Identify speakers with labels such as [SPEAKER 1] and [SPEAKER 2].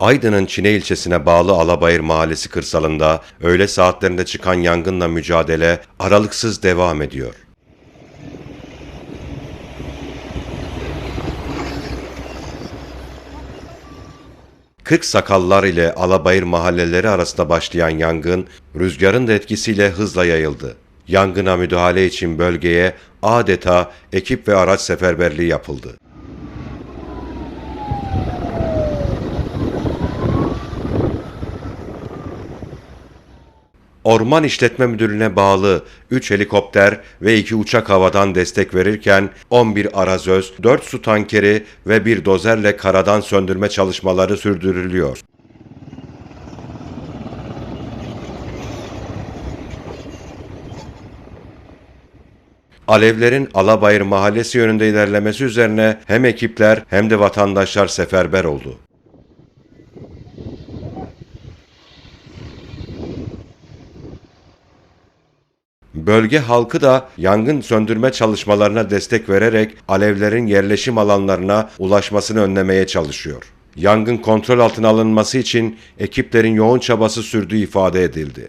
[SPEAKER 1] Aydın'ın Çine ilçesine bağlı Alabayır Mahallesi kırsalında öğle saatlerinde çıkan yangınla mücadele aralıksız devam ediyor. Kırk sakallar ile Alabayır mahalleleri arasında başlayan yangın rüzgarın da etkisiyle hızla yayıldı. Yangına müdahale için bölgeye adeta ekip ve araç seferberliği yapıldı. Orman İşletme Müdürlüğü'ne bağlı 3 helikopter ve 2 uçak havadan destek verirken 11 arazöz, 4 su tankeri ve bir dozerle karadan söndürme çalışmaları sürdürülüyor. Alevlerin Alabayır Mahallesi yönünde ilerlemesi üzerine hem ekipler hem de vatandaşlar seferber oldu. Bölge halkı da yangın söndürme çalışmalarına destek vererek alevlerin yerleşim alanlarına ulaşmasını önlemeye çalışıyor. Yangın kontrol altına alınması için ekiplerin yoğun çabası sürdüğü ifade edildi.